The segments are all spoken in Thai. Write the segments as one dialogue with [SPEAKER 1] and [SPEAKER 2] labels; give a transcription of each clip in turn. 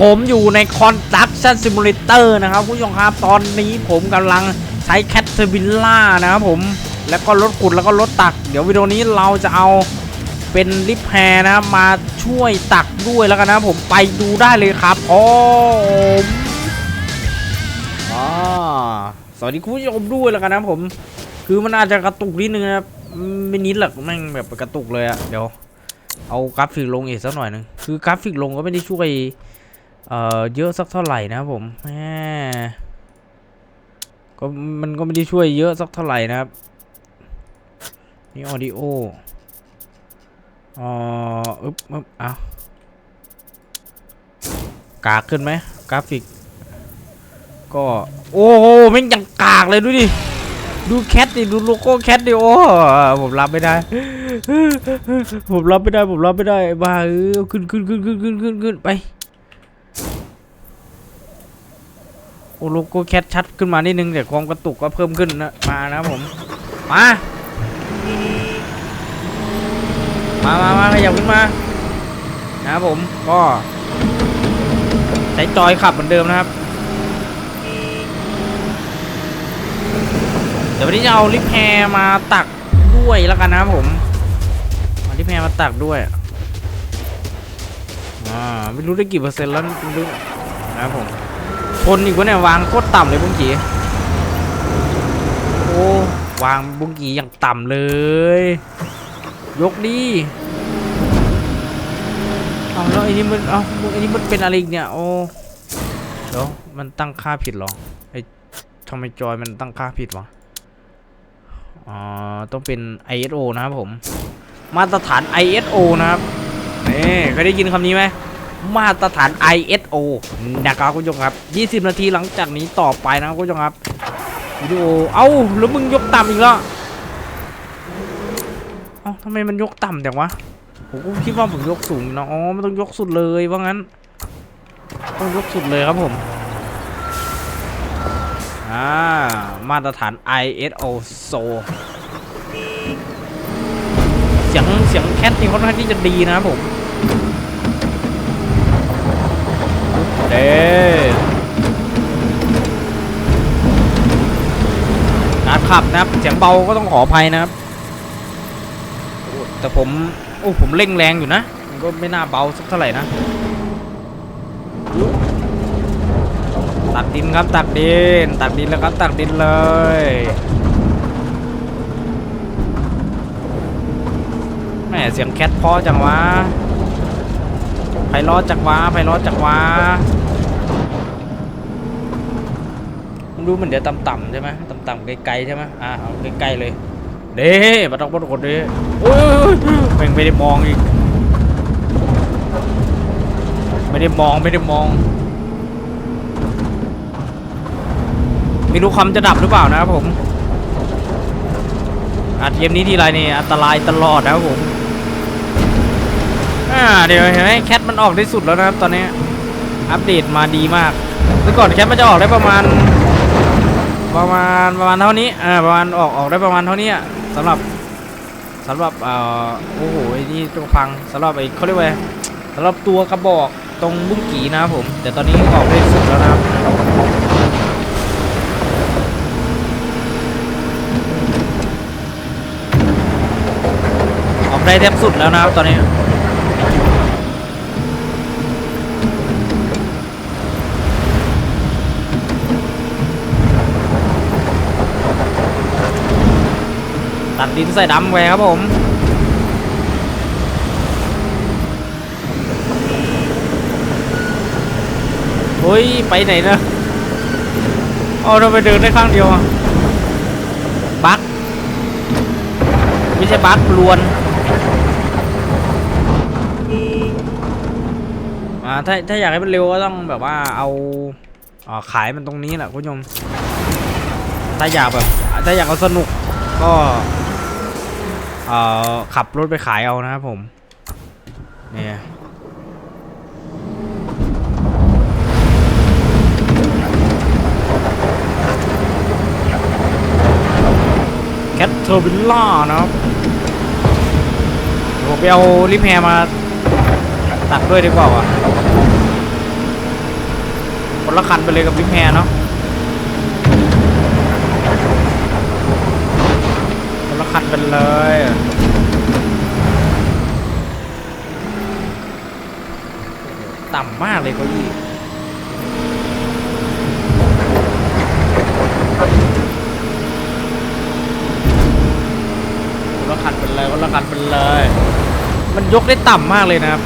[SPEAKER 1] ผมอยู่ใน Construction Simulator นะครับคุณผู้ชมครับ ตอนนี้ผมกำลังใช้ c a t e r p i l l a r นะครับผม แล้วก็รถขุดแล้วก็รถตัก เดี๋ยววิดีโอนี้เราจะเอาเป็นลิฟแพรนะมาช่วยตักด้วยแล้วกันนะผมไปดูได้เลยครับโอ้มอ่าสวัสดีคุณผู้ชมด้วยแล้วกันนะผม คือมันอาจจะกระตุกนิดนึงนะครับไม่นิดหรอกแม่งแบบกระตุกเลยอะเดี๋ยวเอากราฟิกลงอีกสักหน่อยหนึงคือกราฟิกลงก็ไม่ได้ช่วย เอ่อเยอะสักเท่าไหร่นะผมแหมก็มันก็ไม่ได้ช่วยเยอะสักเท่าไหร่นะครับ นี่ออดิโออ๋ออึ๊บอึ๊บเอากากขึ้นไหมกราฟิก ก็ โอ้โหแม่งยังกากเลยดูดิ ดูแคทดิ ดูโลโก้แคทดิ โอ้ผมรับไม่ได้ ผมรับไม่ได้ ผมรับไม่ได้บ้าเออขึ้นขึ้นขึ้นขึ้นขึ้นขึ้นไป โอ้ลโก้แคทชัดขึ้นมานิดนึงแต่ความกระตุกก็เพิ่มขึ้นนะมานะผม มา มามามาขยับขึ้นมา นะครับผมก็ใช้จอยขับเหมือนเดิมนะครับเดี๋ยววันนี้จะเอาลิฟแพรมาตักด้วยแล้วกันนะครับผมเอาลิฟแพรมาตักด้วยอ่าไม่รู้ได้กี่เปอร์เซ็นต์แล้วไม่รู้นะครับผม ทนอีกวะเนี่ยวางโคตรต่ำเลยบุ้งกีโอ้วางบุ้งกีอย่างต่ำเลย ยกดีเอาแล้วไอ้นี่มันเอาไอ้นี่มันเป็นอะไรอีกเนี่ยโอ้เดี๋ยวมันตั้งค่าผิดหรอไอ้ทำไมจอยมันตั้งค่าผิดวะอ๋อต้องเป็น ISO นะครับผม มาตรฐาน ISO นะครับนี่เคยได้ยินคำนี้ไหม มาตรฐาน ISO นะครับคุณผู้ชมครับ 20 นาทีหลังจากนี้ต่อไปนะครับคุณผู้ชมครับวิดีโอเอ้าแล้วมึงยกต่ำอีกแล้วเอ้าทำไมมันยกต่ำจังวะผมก็คิดว่าผมยกสูงอยู่นะอ๋อมันต้องยกสุดเลยว่างั้น ต้องยกสุดเลยครับผมอ่ามาตรฐาน ISO SO เสียงเสียงแคทนี่ค่อนข้างที่จะดีนะครับผม เด้การขับนะครับเสียงเบาก็ต้องขออภัยนะครับ แต่ผม โอ้ผมเร่งแรงอยู่นะ มันก็ไม่น่าเบาสักเท่าไหร่นะ ตักดินครับตักดิน ตักดินแล้วครับตักดินเลยแหมเสียงแคทเพอจังวะ ไพราะจังวะไพราะจังวะมันดูเหมือนเดี๋ยวต่ำๆใช่ไหมต่ำๆไกลๆใช่ไหมอ่าเอาใกล้ๆเลยเด้มาต้องบดกดเด้โอ้ยแม่งไม่ได้มองอีก ไม่ได้มองไม่ได้มอง ไม่รู้คอมจะดับหรือเปล่านะครับผมอัดเกมนี้ทีไรนี่อันตรายตลอดนะครับผม อ่าเดี๋ยวเห็นไหมแคทมันออกได้สุดแล้วนะครับตอนนี้อัปเดตมาดีมากเมื่อก่อนแคทมันจะออกได้ประมาณ ประมาณประมาณเท่านี้อ่าประมาณออกออกได้ประมาณเท่านี้อะสำหรับสำหรับเอ่อโอ้โหนี่ตัวพังสำหรับไอ้เขาเรียกว่าสำหรับตัวกระบอกตรงบุ้งกีนะครับผม แต่ตอนนี้ออกได้สุดแล้วนะครับออกได้แทบสุดแล้วนะครับตอนนี้ ตัดดินใส่ดำไว้ครับผมเฮ้ยไปไหนนะเอาเราไปเดินได้ข้างเดียวบักไม่ใช่บักลวนอ่าถ้าถ้าอยากให้มันเร็วก็ต้องแบบว่าเอาอ่าขายมันตรงนี้แหละคุณผู้ชมถ้าอยากแบบถ้าอยากเอาสนุกก็ เอ่อขับรถไปขายเอานะครับผม เนี่ยแคทเทอร์บิลล่านะครับผมไปเอาลิฟแฮร์มาตัดด้วยดีกว่าวะคนละคันไปเลยกับบิ๊กแฮเนาะคนละคันไปเลย ต่ำ มากเลยเก้าอี้คนละคันไปเลยคนละคันไปเลย มันยกได้ต่ำมากเลยนะครับ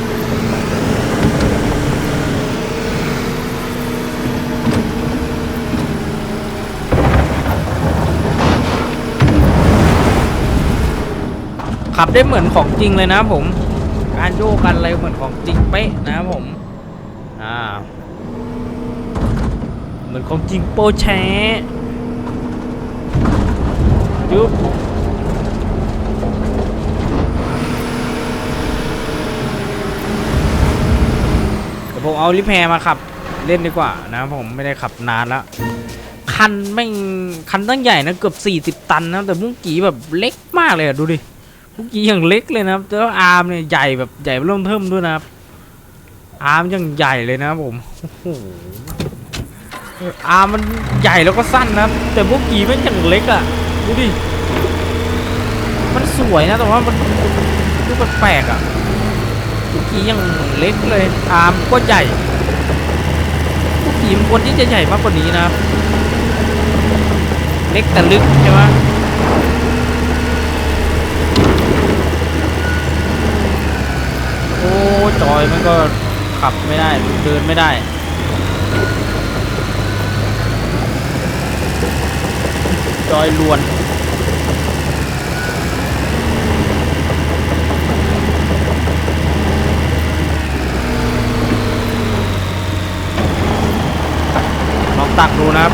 [SPEAKER 1] ขับได้เหมือนของจริงเลยนะผม การโยกกันอะไรเหมือนของจริงเป๊ะนะครับผม อ่าเหมือนของจริงโปรแชยุบเดี๋ยวผมเอาลิฟแพรมาขับเล่นดีกว่านะผมไม่ได้ขับนานแล้ว คันแม่คันตั้งใหญ่นะเกือบ 40 ตันนะแต่มุ้งกีแบบเล็กมากเลยอะดูดิมื่อกี้อย่างเล็กเลยนะครับแล้วอาร์มเนี่ยใหญ่แบบใหญ่เริ่มเทิมด้วยนะครับ อาร์มยังใหญ่เลยนะผมโอ้โหอาร์มมันใหญ่แล้วก็สั้นนะ แต่พวกกีมันอย่างเล็กอะดูดิ มันสวยนะ แต่ว่ามันดูแปลกๆอะพวกกียังเล็กเลย อาร์มก็ใหญ่พวกกีมันควรที่จะใหญ่มากกว่านี้นะ เล็กแต่ลึกใช่ไหมโอ้จอยมันก็ ขับไม่ได้เดินไม่ได้จอยลวน ลองตักดูนะครับ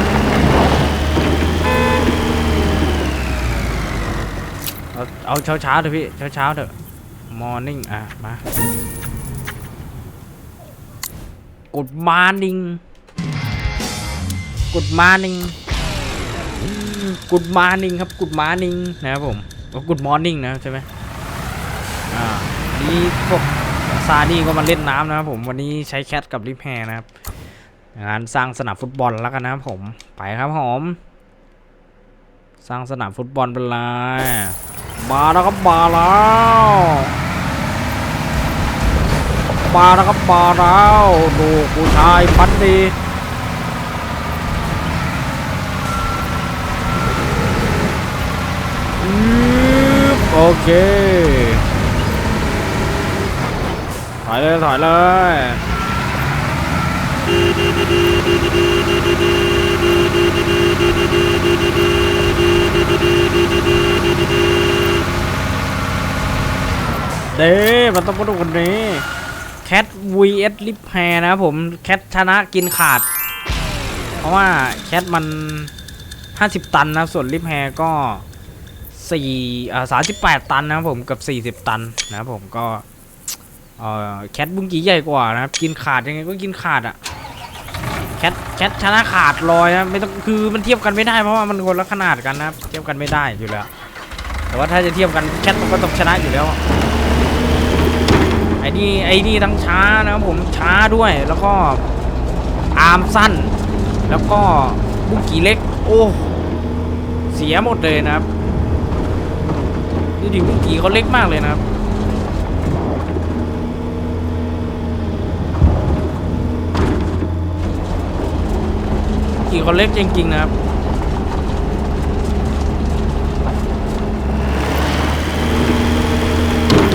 [SPEAKER 1] เอาเช้าเช้าๆเถอะพี่ เช้าเช้าๆเถอะมอร์นิ่งอะ มา Good morning Good morning Good morning ครับ Good morning นะครับผมก็ Good morning นะใช่ไหมอ่าวันนี้พวกซานี่ก็มาเล่นน้ำนะครับผมวันนี้ใช้แคทกับริปแฮร์นะครับงานสร้างสนามฟุตบอลแล้วกันนะครับผมไปครับผมสร้างสนามฟุตบอลไปเลยมาแล้วครับมาแล้ว มาแล้วครับมาแล้วดูผู้ชายพันดีโอเคถอยเลยถอยเลยเด้มันต้องมาดูกันนี้ แคท vs ลิปแพรนะครับผมแคทชนะกินขาด เพราะว่าแคทมัน 50 ตันนะส่วนลิปแพรก็4อ่า38 ตันนะครับผมกับ 40 ตันนะครับผมก็เอ่อแคทบุ้งกี้ใหญ่กว่านะครับกินขาดยังไงก็กินขาดอะแคทแคทชนะขาดลอยนะไม่ต้องคือมันเทียบกันไม่ได้เพราะว่ามันคนละขนาดกันนะครับเทียบกันไม่ได้อยู่แล้ว แต่ว่าถ้าจะเทียบกันแคทมันก็ต้องชนะอยู่แล้ว อ้นี่ไอ้นี่ทั้งช้านะครับผมช้าด้วยแล้วก็อาร์มสั้น แล้วก็บุกกี้เล็ก โอ้เสียหมดเลยนะครับดูดิบุกกี้เขาเล็กมากเลยนะครับบุกี้เขาเล็กจริงๆนะครับ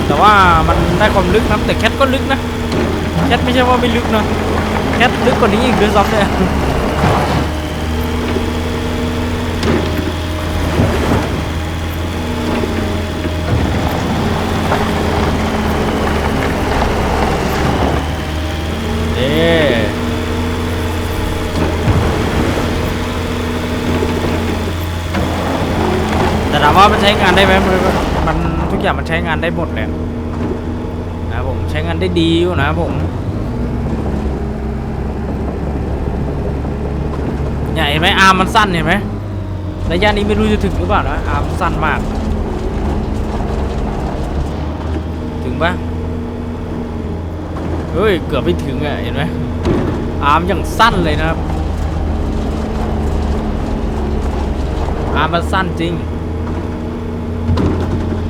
[SPEAKER 1] แต่ ว่ามันได้ความลึกครับแต่แคทก็ลึกนะแคทไม่ใช่ว่าไม่ลึกนะแคทลึกกว่านี้อีกด้วยซ้ำเนี่ยเอ๊แต่ถามว่ามันใช้งานได้ไหมมันมันทุกอย่างมันใช้งานได้หมดเลย ใช้งานได้ดีอยู่นะผมใหญ่ไหมอาร์มมันสั้นเห็นไหมระยะนี้ไม่รู้จะถึงหรือเปล่านะอาร์มสั้นมาก ถึงปะเฮ้ย เกือบไม่ถึงอะเห็นไหมอาร์มอย่างสั้นเลยนะครับ อาร์มมันสั้นจริง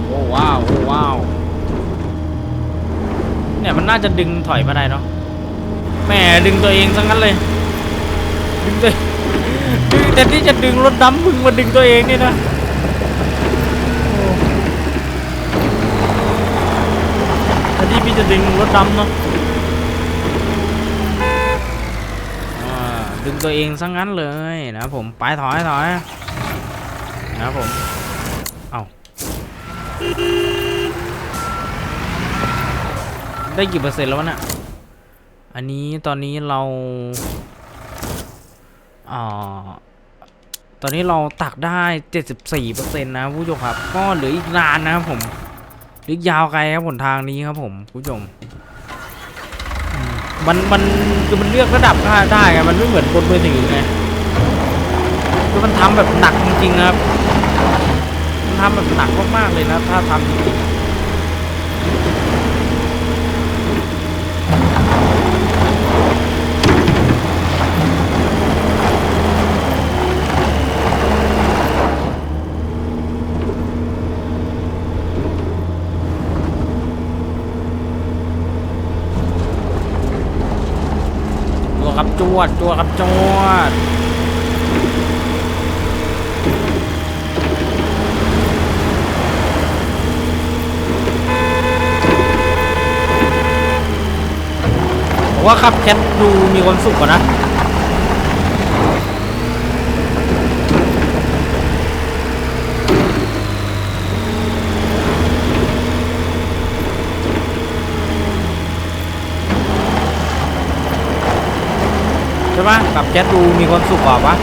[SPEAKER 1] โอ้ว้าว โอ้ว้าว เนี่ยมันน่าจะดึงถอยมาได้เนาะแหมดึงตัวเองซะงั้นเลย ดึงตัวดึงแต่ที่จะดึงรถดำมึงมาดึงตัวเองนี่นะแต่ที่พี่จะดึงรถดำเนาะดึงตัวเองซะงั้นเลยนะผมไปถอยถอยนะผม เอา ได้กี่เปอร์เซ็นต์แล้ววะน่ะอันนี้ตอนนี้เราอ่าตอนนี้เราตักได้ 74เปอร์เซ็นต์นะผู้ชมครับ ก็เหลืออีกนานนะครับผมหลืออีกยาวไกลครับผลทางนี้ครับผมผู้ชม มันมันคือมันเลือกระดับได้ได้ไงมันไม่เหมือนบนมือถือไงคือมันทำแบบหนักจริงๆครับ มันทำแบบหนักมากๆเลยนะ ถ้าทำจริงๆ ครับจวดจัวครับจวดผมว่าขับแคทดูมีความสุขกว่านะ ช่ปะขับแคทดูมีความสุขกว่าปะ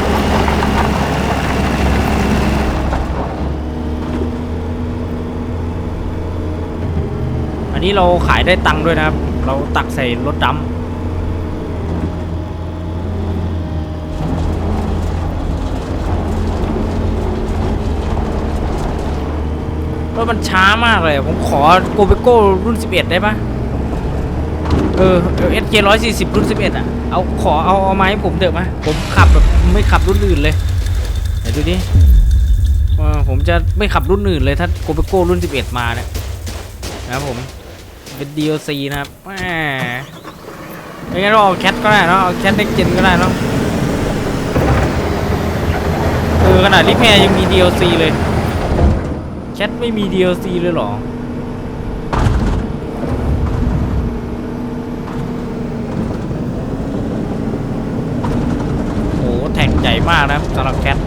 [SPEAKER 1] อันนี้เราขายได้ตังค์ด้วยนะครับ เราตักใส่รถดำรถมันช้ามากเลย ผมขอโกเบโก้รุ่น 11 ได้ปะเออเอสเร้อยสี่สิบรุ่น 11 อะ เอาขอเอาเอามาให้ผมเถอะมาผมขับแบบไม่ขับรุ่นอื่นเลยไหนดูดิผมจะไม่ขับรุ่นอื่นเลยถ้าโกเบโก้รุ่น 11 มาเนี่ยนะครับผมเป็น DLC นะครับแหมไม่งั้นเราเอาแคทก็ได้เนอะเอาแคทเด็กเจนก็ได้เนอะเออขนาดลิแพรยังมี DLC เลยแคทไม่มี DLC เลยหรอ โอ้โหแท็กใหญ่ มากนะครับสำหรับแคท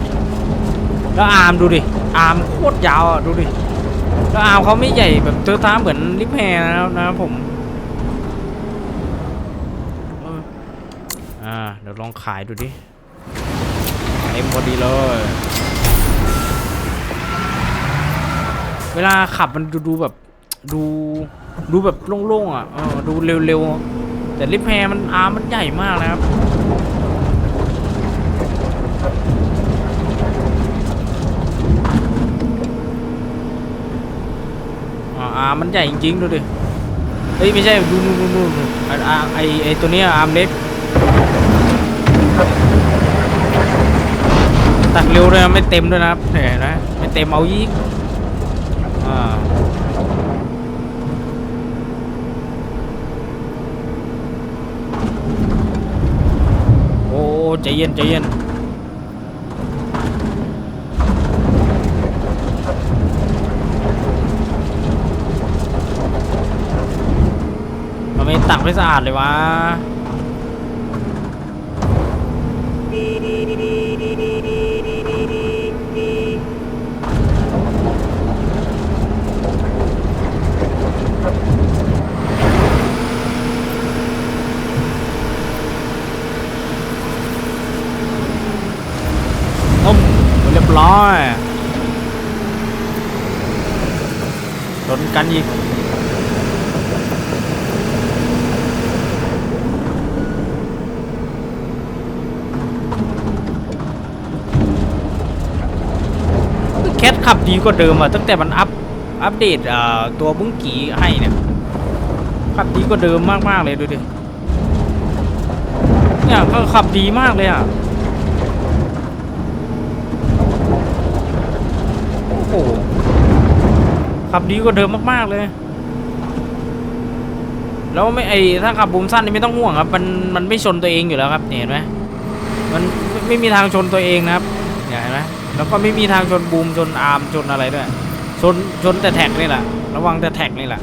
[SPEAKER 1] แล้วอาร์มดูดิอาร์มโคตรยาวอะดูดิแล้วอาร์มเขาไม่ใหญ่แบบเตอร์ท้าเหมือนลิปแฮร์นะครับนะครับผมอ่าเดี๋ยวลองขายดูดิเต็มพอดีเลย เวลาขับมันดูดูแบบดูดูแบบโล่งๆอะเออดูเร็วๆแต่ลิปแฮร์มันอาร์มมันใหญ่มากนะครับ อ่ามันใหญ่จริงๆดูดิเฮ้ยไม่ใช่ดูนู่นนู่นนู่นไอ้อาไอไอตัวเนี้ยอาร์มเล็กตัดเร็วด้วยนะไม่เต็มด้วยนะครับเห็นะไม่เต็มเอายิกอ่าโอ้ใจเย็นใจเย็น ทำ ไม่สะอาดเลยวะต้มเรียบร้อยชนกันอีก แคทขับ ดีกว่าเดิมอะตั้งแต่มันอัพอัปเดตตัวบุ้งกีให้เนี่ยขับดีกว่าเดิมมากๆเลยดูดิเนี่ยก็ขับดีมากเลยอะโอ้โหขับดีกว่าเดิมมากๆเลย แล้วไม่ไอถ้าขับบูมสั้นนี่ไม่ต้องห่วงครับ มันมันไม่ชนตัวเองอยู่แล้วครับเห็นไหมมันไม่มีทางชนตัวเองนะครับเห็นไหม แล้วก็ไม่มีทางชนบูมชนอาร์มชนอะไรด้วยชนชนแต่แท็กนี่แหละระวังแต่แท็กนี่แหละ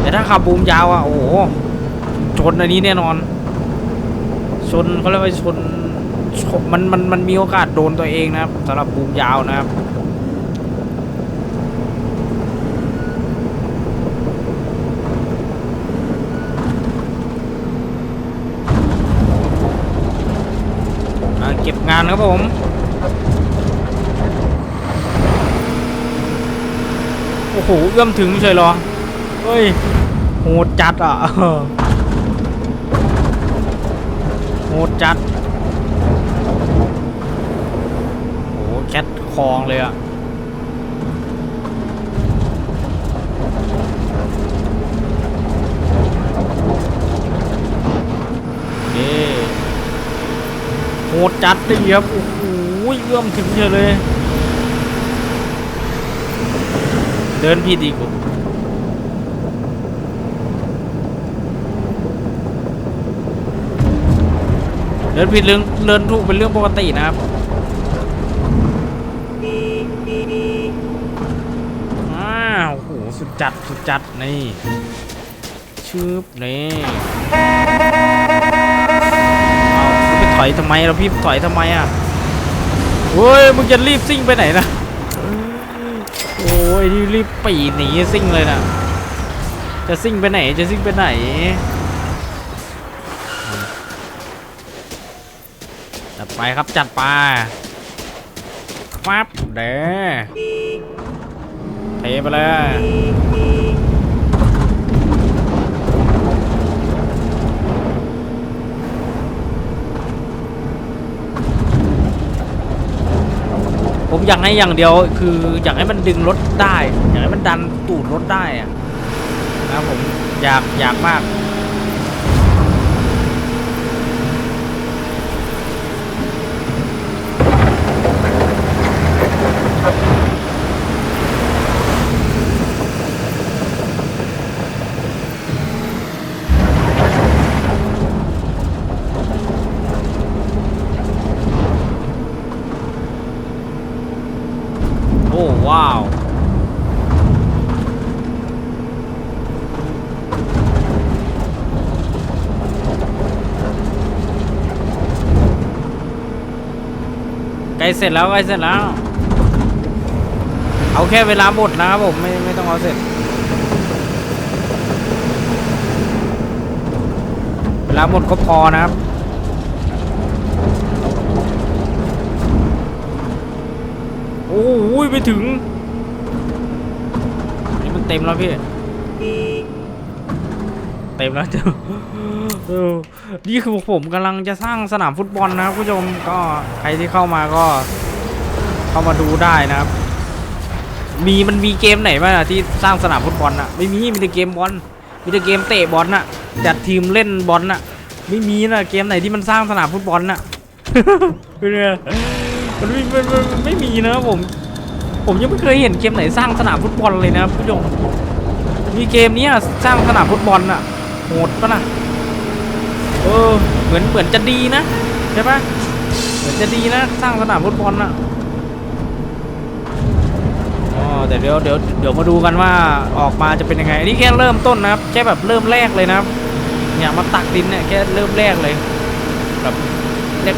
[SPEAKER 1] แต่ถ้าขับบูมยาวอะโอ้โหชนอันนี้แน่นอน ชนเขาเรียกว่าชนชนมันมันมันมีโอกาสโดนตัวเองนะครับสำหรับบูมยาวนะครับมาเก็บงานครับผม โอ้โห เอื้อมถึงเฉยหรอ เฮ้ย โหดจัดอะโหดจัดโอ้โหแคทคลองเลยอะโหดจัดดิครับ โอ้โหเอื้อมถึงเฉยเลย เดินผิดอีกผมเดินผิดเรื่องเดินถูกเป็นเรื่องปกตินะครับอ้าวโอ้โหสุดจัดสุดจัดนี่ชืบนี่เอาไปถอยทำไมเราพี่ถอยทำไมอะเฮ้ยมึงจะรีบซิ่งไปไหนนะ ยที่รีบปีหนีซิ่งเลยนะจะซิ่งไปไหนจะซิ่งไปไหนจัดไปครับจัดไปฟับเด้เทไปเลย ผมอยากให้อย่างเดียวคืออยากให้มันดึงรถได้ อยากให้มันดันตูดรถได้อะนะผมอยากอยากมาก โอ้ว้าว ใกล้เสร็จแล้วใกล้เสร็จแล้ว เอาแค่เวลาหมดนะครับผมไม่ไม่ต้องเอาเสร็จ เวลาหมดก็พอนะครับโอ้โหไปถึงนี่มันเต็มแล้วพี่ เต็มแล้วเจ้า นี่คือผมกำลังจะสร้างสนามฟุตบอลนะครับผู้ชมก็ใครที่เข้ามาก็ เข้ามาดูได้นะครับ มีมันมีเกมไหนบ้างอะที่สร้างสนามฟุตบอลอะไม่มีมีแต่เกมบอลมีแต่เกมเตะบอลน่ะจัดทีมเล่นบอลน่ะ ไม่มีนะเกมไหนที่มันสร้างสนามฟุตบอลน่ะเป็นไงมันไม่มันมันไม่มีนะผม ผมยังไม่เคยเห็นเกมไหนสร้างสนามฟุตบอลเลยนะครับผู้ชมมีเกมนี้สร้างสนามฟุตบอลน่ะโหดปะล่ะ เออ เหมือนเหมือนจะดีนะใช่ปะเหมือนจะดีนะสร้างสนามฟุตบอลน่ะอ๋อแต่เดี๋ยวเดี๋ยวเดี๋ยวมาดูกันว่าออกมาจะเป็นยังไงอันนี่แค่เริ่มต้นนะครับแค่แบบเริ่มแรกเลยนะครับเนี่ยมาตักดินเนี่ยแค่เริ่มแรกเลยแบบ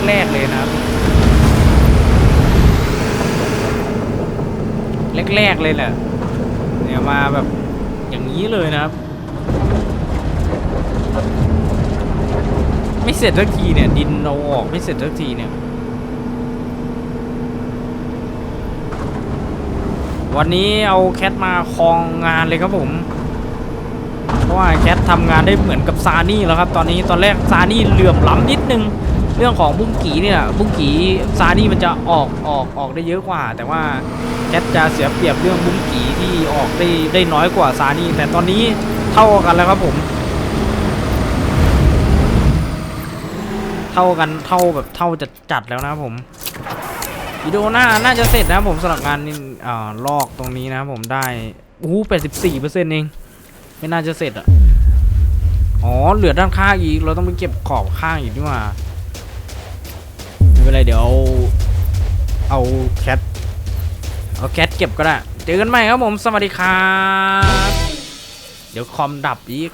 [SPEAKER 1] แรกๆเลยนะครับแรกๆเลยแหละเนี่ยมาแบบอย่างนี้เลยนะครับ ไม่เสร็จสักทีเนี่ย ดินเราออกไม่เสร็จสักทีเนี่ย วันนี้เอาแคทมาคองงานเลยครับผม เพราะว่าแคททำงานได้เหมือนกับซานี่แล้วครับ ตอนนี้ตอนแรกซานี่เหลื่อมล้ำนิดนึง เรื่องของบุ้งกีเนี่ยบุ้งกีซานี่มันจะออกออกออกได้เยอะกว่า แต่ว่าแคทจะเสียเปรียบเรื่องบุ้งกีที่ออกได้ได้น้อยกว่าซานี่แต่ตอนนี้เท่ากันแล้วครับผม เท่ากันเท่าแบบเท่าจะจัดแล้วนะครับผมวิดีโอหน้าน่าจะเสร็จนะครับผมสำหรับงานนี่อ่าลอกตรงนี้นะครับผมได้อู้แปดสิบสี่เปอร์เซ็นต์เองไม่น่าจะเสร็จอะอ๋อเหลือด้านข้างอีกเราต้องไปเก็บขอบข้างอีกดีกว่าไม่เป็นไรเดี๋ยวเอาเอาแคทเอาแคทเก็บก็ได้เจอกันใหม่ครับผมสวัสดีครับเดี๋ยวคอมดับอีก